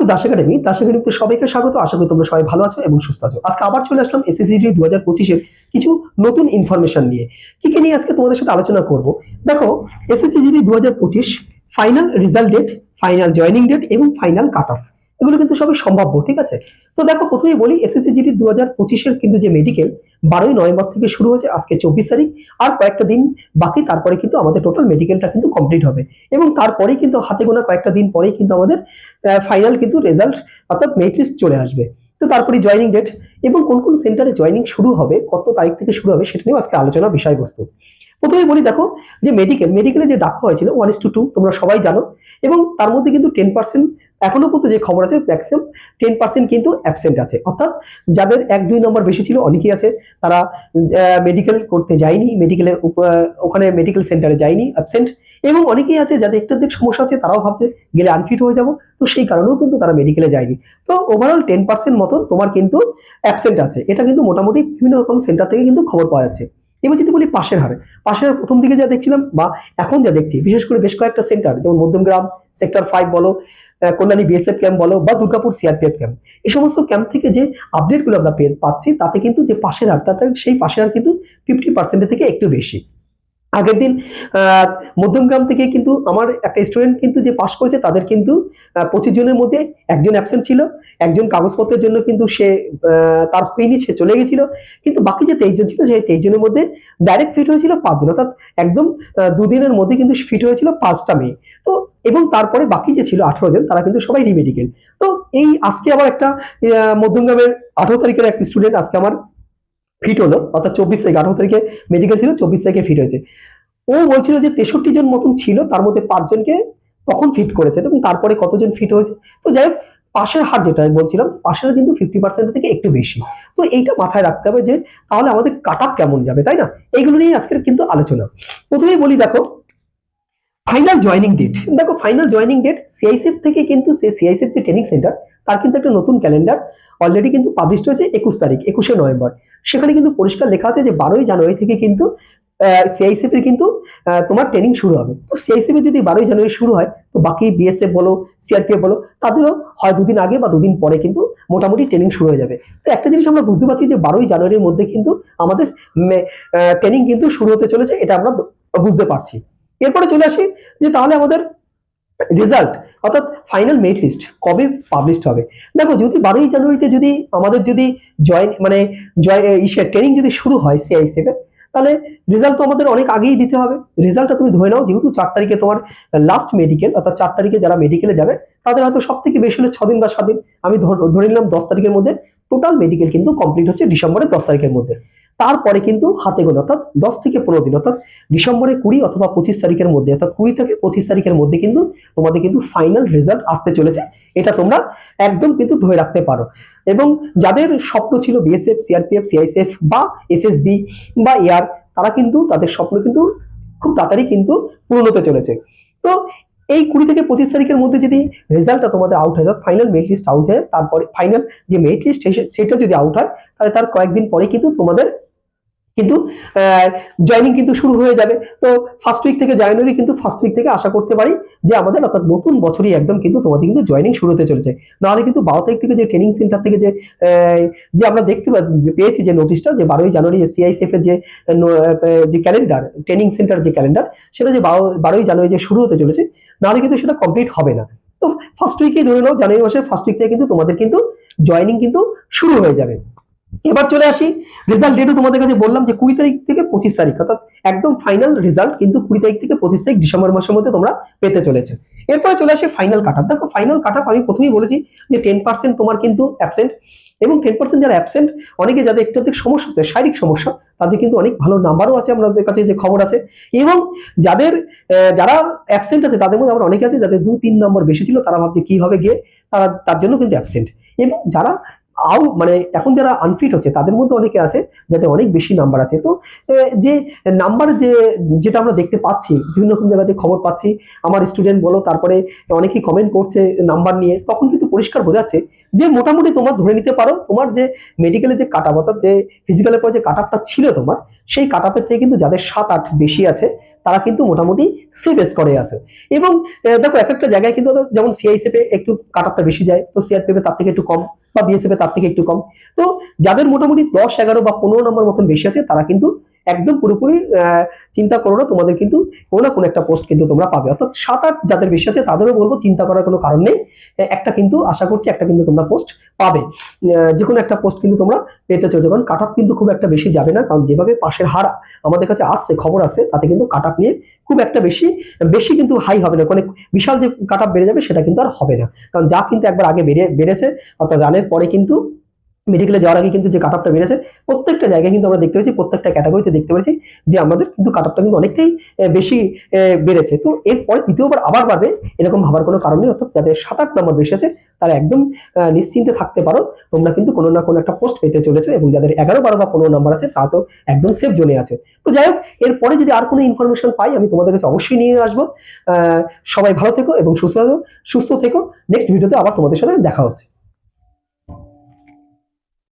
Two Das academy Das একাডেমিতে সবাইকে স্বাগত, আশা করি তোমরা সবাই ভালো আছো এবং সুস্থ আছো। আজকে আবার চলে আসলাম এসএসসিডি দু হাজার পঁচিশের কিছু নতুন ইনফরমেশন নিয়ে। কি কি নিয়ে আজকে তোমাদের সাথে আলোচনা করব? দেখো এসএসসিডি দু হাজার পঁচিশ final result date final joining date এবং ফাইনাল কাট অফ এগুলো কিন্তু সবই সম্ভাব্য, ঠিক আছে? তো দেখো, প্রথমেই বলি এসএসসিজিডি দু হাজার পঁচিশের কিন্তু যে মেডিকেল বারোই নভেম্বর থেকে শুরু হয়েছে, আজকে চব্বিশ তারিখ। আর কয়েকটা দিন বাকি, তারপরে কিন্তু আমাদের টোটাল মেডিকেলটা কিন্তু কমপ্লিট হবে। এবং তারপরেই কিন্তু হাতে গোনা কয়েকটা দিন পরেই কিন্তু আমাদের ফাইনাল কিন্তু রেজাল্ট অর্থাৎ মেরিট লিস্ট চলে আসবে। তো তারপরে জয়নিং ডেট এবং কোন কোন সেন্টারে জয়নিং শুরু হবে, কত তারিখ থেকে শুরু হবে, সেটা নিয়েও আজকে আলোচনা বিষয়বস্তু। প্রথমেই বলি, দেখো, যে মেডিকেল মেডিকেলে যে ডাকা হয়েছিল ওয়ান ইস টু টু তোমরা সবাই জানো। এবং তার মধ্যে কিন্তু টেন পার্সেন্ট এখনও পর্যন্ত যে খবর আছে ম্যাক্সিমাম টেন পার্সেন্ট কিন্তু অ্যাবসেন্ট আছে। অর্থাৎ যাদের এক, দুই নম্বর বেশি ছিল, অনেকেই আছে, তারা মেডিকেল করতে যায়নি মেডিকেলে ওখানে মেডিকেল সেন্টারে যায়নি অ্যাবসেন্ট এবং অনেকেই আছে যাদের একটু দিক সমস্যা আছে, তারাও ভাবছে গেলে আনফিট হয়ে যাব। তো সেই কারণেও কিন্তু তারা মেডিকেলে যায়নি। তো ওভারঅল টেন পার্সেন্ট মতন তোমার কিন্তু অ্যাবসেন্ট আছে। এটা কিন্তু মোটামুটি বিভিন্ন রকম সেন্টার থেকে কিন্তু খবর পাওয়া যাচ্ছে। এবার যদি বলি পাশের হারে, পাশের হার প্রথম দিকে যা দেখছিলাম বা এখন যা দেখছি, বিশেষ করে বেশ কয়েকটা সেন্টার যেমন মধ্যমগ্রাম সেক্টর ফাইভ বলো কল্যাণী বিএসএফ ক্যাম্প বলো বা দুর্গাপুর সিআরপিএফ ক্যাম্প এই সমস্ত ক্যাম্প থেকে যে আপডেটগুলো আমরা পাচ্ছি, তাতে কিন্তু যে পাশের হার, তাতে সেই পাশের হার কিন্তু ফিফটি পার্সেন্টের থেকে একটু বেশি। আগের দিন মধ্যমগ্রাম থেকে কিন্তু আমার একটা স্টুডেন্ট কিন্তু যে পাশ করেছে, তাদের কিন্তু পঁচিশ জনের মধ্যে একজন অ্যাবসেন্ট ছিল, একজন কাগজপত্রের জন্য কিন্তু সে তার হয়নি, সে চলে গেছিল। কিন্তু বাকি যে তেইশ জন ছিল, সেই তেইশ জনের মধ্যে ডাইরেক্ট ফিট হয়েছিল পাঁচজন। অর্থাৎ একদম দুদিনের মধ্যে কিন্তু ফিট হয়েছিল পাঁচটা মেয়ে। তো, এবং তারপরে বাকি যে ছিল আঠারো জন, তারা কিন্তু সবাই রিমেডিকেল তো, এই আজকে আবার একটা মধ্যমগ্রামের আঠারো তারিখের এক স্টুডেন্ট আজকে আমার ফিট হলো, অর্থাৎ চব্বিশ তারিখ আঠারো তারিখে মেডিকেল ছিল, চব্বিশ তারিখে ফিট হয়েছে। ও বলছিল যে তেষট্টি জন মতন ছিল, তার মধ্যে পাঁচজনকে তখন ফিট করেছে। এবং তারপরে কতজন ফিট হয়েছে? তো যাই হোক, পাশের হার যেটা বলছিলাম, পাশের কিন্তু ফিফটি পার্সেন্ট থেকে একটু বেশি। তো এইটা মাথায় রাখতে হবে যে, তাহলে আমাদের কাট কেমন যাবে, তাই না? এইগুলো নিয়ে আজকের কিন্তু আলোচনা। প্রথমেই বলি, দেখো ফাইনাল জয়নিং ডেট দেখো ফাইনাল জয়নিং ডেট সিআইসিএফ থেকে কিন্তু সে সিআইসিএফ যে ট্রেনিং সেন্টার তার কিন্তু একটা নতুন ক্যালেন্ডার অলরেডি কিন্তু পাবলিশ হয়েছে একুশ তারিখ, একুশে নভেম্বর। সেখানে কিন্তু পরিষ্কার লেখা আছে যে বারোই জানুয়ারি থেকে কিন্তু সিআইসিএফ এর কিন্তু তোমার ট্রেনিং শুরু হবে। তো সিআইসিএফ এর যদি বারোই জানুয়ারি শুরু হয়, তো বাকি বিএসএফ বলো সিআরপিএফ বলো, তাদেরও হয় দুদিন আগে বা দুদিন পরে কিন্তু মোটামুটি ট্রেনিং শুরু হয়ে যাবে। তো একটা জিনিস আমরা বুঝতে পারছি যে বারোই জানুয়ারির মধ্যে কিন্তু আমাদের ট্রেনিং কিন্তু শুরু হতে চলেছে, এটা আমরা বুঝতে পারছি। এরপরে চলে আসি যে তাহলে আমাদের রেজাল্ট অর্থাৎ ফাইনাল মেরিট লিস্ট কবে পাবলিশড হবে? দেখো, যদি বারোই জানুয়ারিতে যদি আমাদের যদি জয়েন মানে জয় ইসে ট্রেনিং যদি শুরু হয় সিআইসিএফ এর, তাহলে রেজাল্ট তো আমাদের অনেক আগেই দিতে হবে। রেজাল্টটা তুমি ধরে নাও, যেহেতু চার তারিখে তোমার লাস্ট মেডিকেল অর্থাৎ চার তারিখে যারা মেডিকেলে যাবে, তাদের হয়তো সব থেকে বেশি হলে ছদিন বা সাত দিন আমি ধরে নিলাম দশ তারিখের মধ্যে টোটাল মেডিকেল কিন্তু কমপ্লিট হচ্ছে ডিসেম্বরের দশ তারিখের মধ্যে। তারপরে কিন্তু হাতে গোনা, অর্থাৎ দশ থেকে পনেরো দিন, অর্থাৎ ডিসেম্বরের কুড়ি অথবা পঁচিশ তারিখের মধ্যে, অর্থাৎ কুড়ি থেকে পঁচিশ তারিখের মধ্যে কিন্তু তোমাদের কিন্তু ফাইনাল রেজাল্ট আসতে চলেছে। এটা তোমরা একদম কিন্তু ধরে রাখতে পারো। এবং যাদের স্বপ্ন ছিল বিএসএফ সিআরপিএফ সিআইসিএফ বা এসএসবি বা এয়ার তারা কিন্তু তাদের স্বপ্ন কিন্তু খুব তাড়াতাড়ি কিন্তু পূরণ হতে চলেছে। তো এই কুড়ি থেকে পঁচিশ তারিখের মধ্যে যদি রেজাল্টটা তোমাদের আউট হয়ে যায় ফাইনাল মেরিট লিস্ট আউট হয়, তারপরে ফাইনাল যে মেরিট লিস্ট সেটা যদি আউট হয়, তাহলে তার কয়েকদিন পরে কিন্তু তোমাদের কিন্তু জয়নিং কিন্তু শুরু হয়ে যাবে। তো ফার্স্ট উইক থেকে জানুয়ারি কিন্তু ফার্স্ট উইক থেকে আশা করতে পারি যে আমাদের অর্থাৎ নতুন বছরই একদম কিন্তু তোমাদের কিন্তু জয়নিং শুরু হতে চলেছে। নাহলে কিন্তু বারো তারিখ থেকে যে ট্রেনিং সেন্টার থেকে যে যে আমরা দেখতে পেয়েছি যে নোটিশটা যে বারোই জানুয়ারি যে সিআইসিএফ এর যে ক্যালেন্ডার ট্রেনিং সেন্টার যে ক্যালেন্ডার সেটা যে বারো, বারোই জানুয়ারি যে শুরু হতে চলেছে, নাহলে কিন্তু সেটা কমপ্লিট হবে না। তো ফার্স্ট উইকেই ধরে নাও, জানুয়ারি মাসের ফার্স্ট উইক থেকে কিন্তু তোমাদের কিন্তু জয়নিং কিন্তু শুরু হয়ে যাবে। এবার চলে আসি রেজাল্ট ডেটও তোমাদের কাছে বললাম যে কুড়ি তারিখ থেকে পঁচিশ তারিখ, অর্থাৎ একদম ফাইনাল রেজাল্ট কিন্তু কুড়ি তারিখ থেকে পঁচিশ তারিখ ডিসেম্বর মাসের মধ্যে তোমরা পেতে চলেছে। এরপরে চলে আসে ফাইনাল কাট দেখো ফাইনাল কাট আমি প্রথমেই বলেছি যে টেন তোমার কিন্তু অ্যাবসেন্ট এবং টেন পার্সেন্ট যারা অ্যাবসেন্ট অনেকে যাদের একটু অধিক সমস্যা আছে, শারীরিক সমস্যা, তাদের কিন্তু অনেক ভালো নাম্বারও আছে আমাদের কাছে যে খবর আছে এবং যাদের যারা অ্যাবসেন্ট আছে তাদের মধ্যে আবার অনেকে আছে যাদের দু তিন নম্বর বেশি ছিল, তারা ভাবছে কি হবে গিয়ে, তারা, তার জন্য কিন্তু অ্যাবসেন্ট এবং যারা আউ মানে এখন যারা আনফিট হচ্ছে, তাদের মধ্যে অনেকে আছে যাতে অনেক বেশি নাম্বার আছে। তো যে নাম্বার যে, যেটা আমরা দেখতে পাচ্ছি, বিভিন্ন রকম জায়গাতে খবর পাচ্ছি, আমার স্টুডেন্ট বলো, তারপরে অনেকেই কমেন্ট করছে নাম্বার নিয়ে, তখন কিন্তু পরিষ্কার বোঝাচ্ছে যে মোটামুটি তোমার ধরে নিতে পারো, তোমার যে মেডিকেলের যে কাট অর্থাৎ যে ফিজিক্যালের পর যে কাট ছিল তোমার, সেই কাট থেকে কিন্তু যাদের সাত, আট বেশি আছে তারা কিন্তু মোটামুটি সেভেস করে আছে। এবং দেখো এক একটা জায়গায় কিন্তু যেমন সিআইসিএফে একটু কাট বেশি যায়, তো সিআরপিএফ তার থেকে একটু কম বা বিএসএফ তার থেকে একটু কম। তো যাদের মোটামুটি দশ, এগারো বা পনেরো নম্বর মতন বেশি আছে, তারা কিন্তু একদম পুরোপুরি চিন্তা করো না, তোমাদের কিন্তু কোনো না কোনো একটা পোস্ট কিন্তু তোমরা পাবে। অর্থাৎ সাত আট যাদের বেশি আছে, তাদেরও বলব চিন্তা করার কোনো কারণ নেই। একটা কিন্তু আশা করছি একটা কিন্তু তোমরা পোস্ট পাবে। যে কোনো একটা পোস্ট কিন্তু তোমরা পেতে চলছো। কারণ কাট কিন্তু খুব একটা বেশি যাবে না। কারণ যেভাবে পাশের হার আমাদের কাছে আসছে, খবর আছে, তাতে কিন্তু কাট নিয়ে খুব একটা বেশি বেশি কিন্তু হাই হবে না। মানে বিশাল যে কাট বেড়ে যাবে, সেটা কিন্তু আর হবে না। কারণ যা কিন্তু একবার আগে বেড়ে, বেড়েছে, অর্থাৎ রানের পরে কিন্তু মেডিকেলে যাওয়ার আগে কিন্তু যে কাট অফটা বেড়েছে, প্রত্যেকটা জায়গায় কিন্তু আমরা দেখতে পেয়েছি প্রত্যেকটা ক্যাটাগরিতে দেখতে পেয়েছি যে আমাদের কিন্তু কাট অফটা কিন্তু অনেকটাই বেশি বেড়েছে। তো এরপরে দ্বিতীয়বার আবার বাড়বে, এরকম ভাবার কোনো কারণ নেই, অর্থাৎ যাদের সাত আট নম্বর বেশি আছে, তারা একদম নিশ্চিন্তে থাকতে পারো, তোমরা কিন্তু কোনো না কোনো একটা পোস্ট পেতে চলেছো এবং যাদের এগারো, বারো বা পনেরো নাম্বার আছে, তারা তো একদম সেফ জোনে আছে। তো যাই হোক, এরপরে যদি আর কোনো ইনফরমেশন পাই, আমি তোমাদের কাছে অবশ্যই নিয়ে আসব। সবাই ভালো থেকো এবং সুস্থ সুস্থ থেকো। নেক্সট ভিডিওতে আবার তোমাদের সাথে দেখা হচ্ছে।